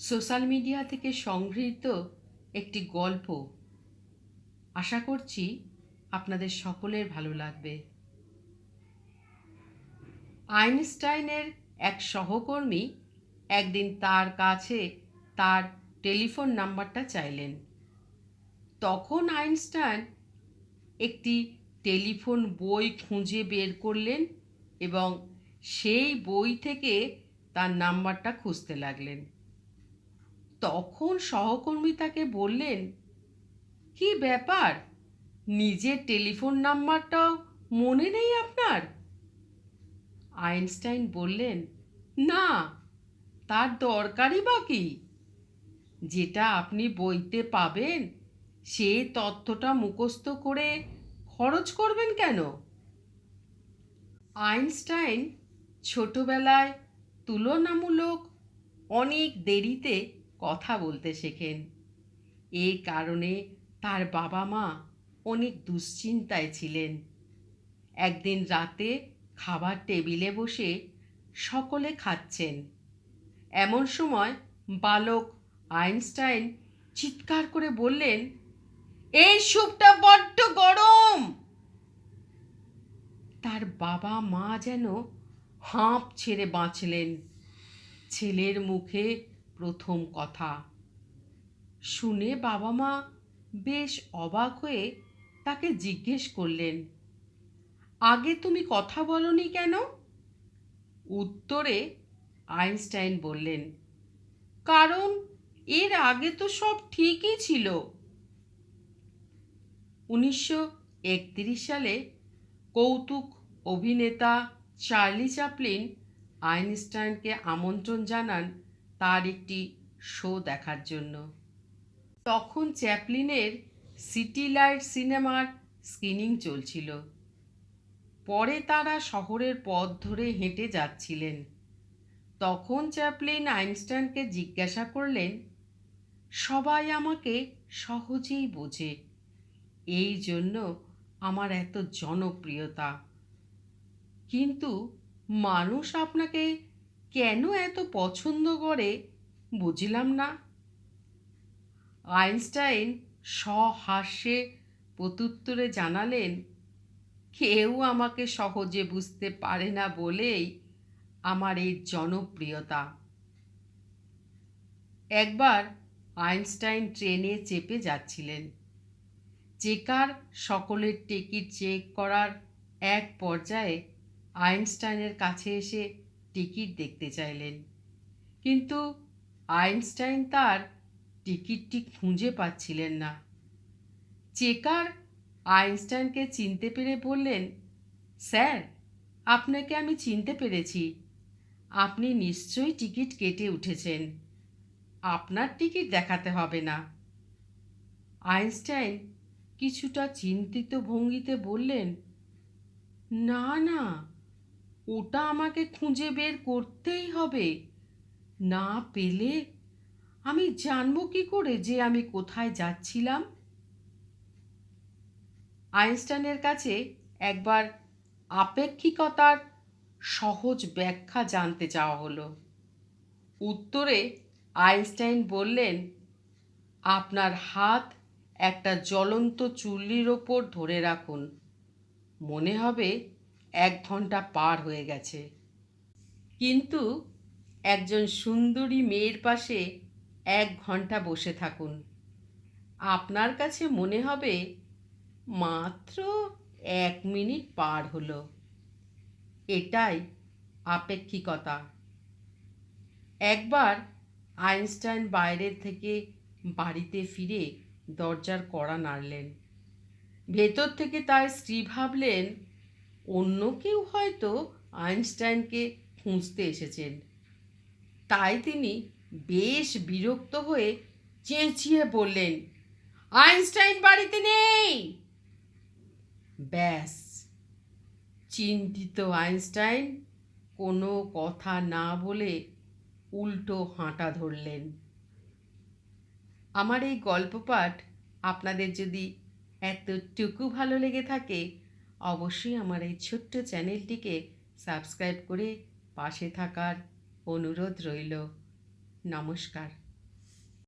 Social media থেকে সংগৃহীত একটি গল্প। আশা করছি আপনাদের সকলের ভালো লাগবে। আইনস্টাইনের এক সহকর্মী একদিন তার কাছে তার টেলিফোন নাম্বারটা চাইলেন। তখন আইনস্টাইন একটি টেলিফোন বই খুঁজে বের করলেন এবং সেই বই থেকে তার নাম্বারটা খুঁজতে লাগলেন। তখন সহকর্মী তাকে বললেন, কি ব্যাপার? নিজের টেলিফোন নাম্বারটাও মনে নেই আপনার? আইনস্টাইন বললেন, না, তার দরকারই বা কি? যেটা আপনি বইতে পাবেন সে তথ্যটা মুখস্থ করে খরচ করবেন কেন? আইনস্টাইন ছোটবেলায় তুলনামূলক অনেক দেরিতে কথা বলতে শেখেন। এই কারণে তার বাবা মা অনেক দুশ্চিন্তায় ছিলেন। একদিন রাতে খাবার টেবিলে বসে সকলে খাচ্ছেন। এমন সময় বালক আইনস্টাইন চিৎকার করে বললেন, এই স্যুপটা বড্ড গরম! তার বাবা মা যেন হাঁপ ছেড়ে বাঁচলেন। ছেলের মুখে প্রথম কথা। শুনে বাবা মা বেশ অবাক হয়ে তাকে জিজ্ঞেস করলেন, আগে তুমি কথা বলনি কেন? উত্তরে আইনস্টাইন বললেন, কারণ এর আগে তো সব ঠিকই ছিল। উনিশশো একত্রিশ সালে কৌতুক অভিনেতা চার্লি চ্যাপলিন আইনস্টাইনকে আমন্ত্রণ জানান তার একটি শো দেখার জন্য। তখন চ্যাপলিনের সিটি লাইট সিনেমার স্ক্রিনিং চলছিল। পরে তারা শহরের পথ ধরে হেঁটে যাচ্ছিলেন। তখন চ্যাপলিন আইনস্টাইনকে জিজ্ঞাসা করলেন, সবাই আমাকে সহজেই বোঝে। এই জন্য আমার এত জনপ্রিয়তা। কিন্তু মানুষ আপনাকে কেন এত পছন্দ করে বুঝলাম না। আইনস্টাইন সহাস্যে প্রত্যুত্তরে জানালেন, কেউ আমাকে সহজে বুঝতে পারে না বলেই আমার এই জনপ্রিয়তা। একবার আইনস্টাইন ট্রেনে চেপে যাচ্ছিলেন। চেকার সকলের টিকিট চেক করার এক পর্যায়ে আইনস্টাইনের কাছে এসে টিকিট দেখতে চাইলেন। কিন্তু আইনস্টাইন তার টিকিটটি খুঁজে পাচ্ছিলেন না। চেকার আইনস্টাইনকে চিনতে পেরে বললেন, স্যার, আপনাকে আমি চিনতে পেরেছি। আপনি নিশ্চয়ই টিকিট কেটে উঠেছেন। আপনার টিকিট দেখাতে হবে না। আইনস্টাইন কিছুটা চিন্তিত ভঙ্গিতে বললেন, না না ওটা আমাকে খুঁজে বের করতেই হবে। না পেলে আমি জানব কি করে যে আমি কোথায় যাচ্ছিলাম। আইনস্টাইনের কাছে একবার আপেক্ষিকতার সহজ ব্যাখ্যা জানতে চাওয়া হলো। উত্তরে আইনস্টাইন বললেন, আপনার হাত একটা জ্বলন্ত চুল্লির ওপর ধরে রাখুন। মনে হবে এক ঘণ্টা পার হয়ে গেছে। কিন্তু একজন সুন্দরী মেয়ের পাশে এক ঘণ্টা বসে থাকুন। আপনার কাছে মনে হবে মাত্র এক মিনিট পার হলো। এটাই আপেক্ষিকতা। একবার আইনস্টাইন বাইরের থেকে বাড়িতে ফিরে দরজার কড়া নাড়লেন। ভেতর থেকে তার স্ত্রী ভাবলেন অন্য কেউ হয়তো আইনস্টাইনকে খুঁজতে এসেছেন। তাই তিনি বেশ বিরক্ত হয়ে চেঁচিয়ে বললেন, আইনস্টাইন বাড়িতে নেই! ব্যাস। চিন্তিত আইনস্টাইন কোনো কথা না বলে উল্টো হাঁটা ধরলেন। আমার এই গল্প পাঠ আপনাদের যদি এতটুকু ভালো লেগে থাকে অবশ্যই আমার এই ছোট্ট চ্যানেলটিকে সাবস্ক্রাইব করে পাশে থাকার অনুরোধ রইল। নমস্কার।